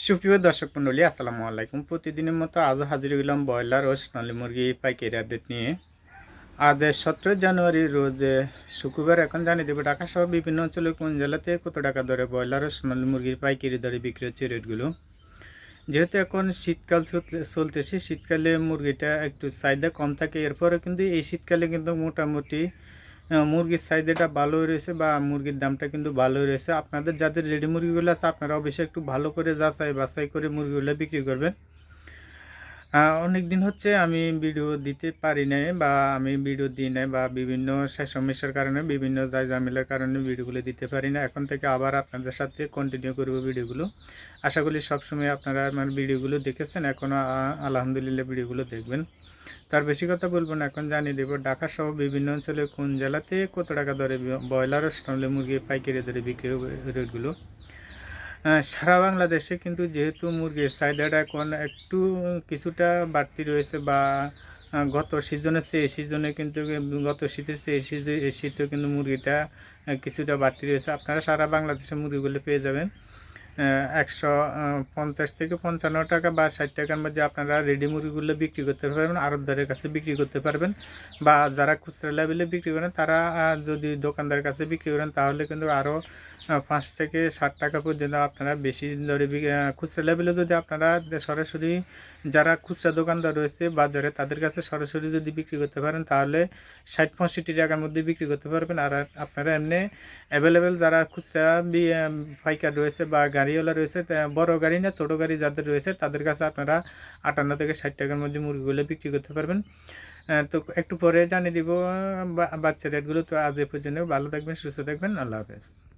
সুপ্রিয় দর্শক মণ্ডলী, আসসালামু আলাইকুম। প্রতিদিনের মতো আজও হাজির হইলাম ব্রয়লার ও সোনালী মুরগি পাইকারি আপডেট নিয়ে। আজ সতেরো জানুয়ারি, রোজ শুক্রবার, এখন জানিয়ে দেবো ঢাকা সহ বিভিন্ন অঞ্চলে কোন জেলাতে কত টাকা দরে ব্রয়লার ও সোনালী মুরগির পাইকারি দরে বিক্রি হচ্ছে রেটগুলো। যেহেতু এখন শীতকাল চলতে- চলতেছে, শীতকালে মুরগিটা একটু চাহিদা কম থাকে এরপরে কিন্তু এই শীতকালে কিন্তু মোটামুটি আহ, মুরগির সাইজেটা ভালোই রয়েছে বা মুরগির দামটা কিন্তু ভালোই রয়েছে। আপনাদের যাদের রেডি মুরগিগুলো আছে আপনারা অবশ্যই একটু ভালো করে যাচাই বাছাই করে মুরগিগুলো বিক্রি করবেন। অনেক দিন হচ্ছে আমি ভিডিও দিতে পারি নাই বা আমি ভিডিও দিই নাই বা বিভিন্ন সমস্যার কারণে, বিভিন্ন যাই ঝামেলার কারণে ভিডিওগুলো দিতে পারি না। এখন থেকে আবার আপনাদের সাথে কন্টিনিউ করব ভিডিওগুলো আশা করি সবসময় আপনারা আমার ভিডিওগুলো দেখেছেন এখনও আলহামদুলিল্লাহ ভিডিওগুলো দেখবেন। তার বেশি কথা বলব না, এখন জানিয়ে দেবো ঢাকা সহ বিভিন্ন অঞ্চলে কোন জেলাতে কত টাকা দরে ব্রয়লার ও সোনালী মুরগি পাইকারি দরে বিক্রি রেটগুলো। সারা বাংলাদেশে কিন্তু যেহেতু মুরগির চাহিদাটা এখন একটু কিছুটা বাড়তি রয়েছে বা গত সিজনের চেয়ে সিজনে কিন্তু গত শীতের চেয়ে এই শীতেও কিন্তু মুরগিটা কিছুটা বাড়তি রয়েছে। আপনারা সারা বাংলাদেশে মুরগিগুলো পেয়ে যাবেন। একশো পঞ্চাশ থেকে পঞ্চান্ন টাকা বা ষাট টাকার মধ্যে আপনারা রেডি মুরগিগুলো বিক্রি করতে পারবেন আড়তদারের কাছে বিক্রি করতে পারবেন বা যারা খুচরা লেভেলে বিক্রি করেন, তারা যদি দোকানদারের কাছে বিক্রি করেন, তাহলে কিন্তু আরও পাঁচ থেকে ষাট টাকা পর্যন্ত আপনারা বেশি দরে খুচরা লেভেলে যদি আপনারা সরাসরি যারা খুচরা দোকানদার রয়েছে বাজারে তাদের কাছে সরাসরি যদি বিক্রি করতে পারেন, তাহলে ষাট পঁয়ষট্টি টাকার মধ্যে বিক্রি করতে পারবেন। আর আপনারা এমনি অ্যাভেলেবেল যারা খুচরা পাইকার রয়েছে বা গাড়িওয়ালা রয়েছে বড় গাড়ি না, ছোটো গাড়ি যাদের রয়েছে, তাদের কাছে আপনারা আটান্ন থেকে ষাট টাকার মধ্যে মুরগিগুলো বিক্রি করতে পারবেন। তো একটু পরে জানিয়ে দিব বাচ্চা রেটগুলো তো আজ এ পর্যন্ত ভালো থাকবেন, সুস্থ থাকবেন। আল্লাহ হাফেজ।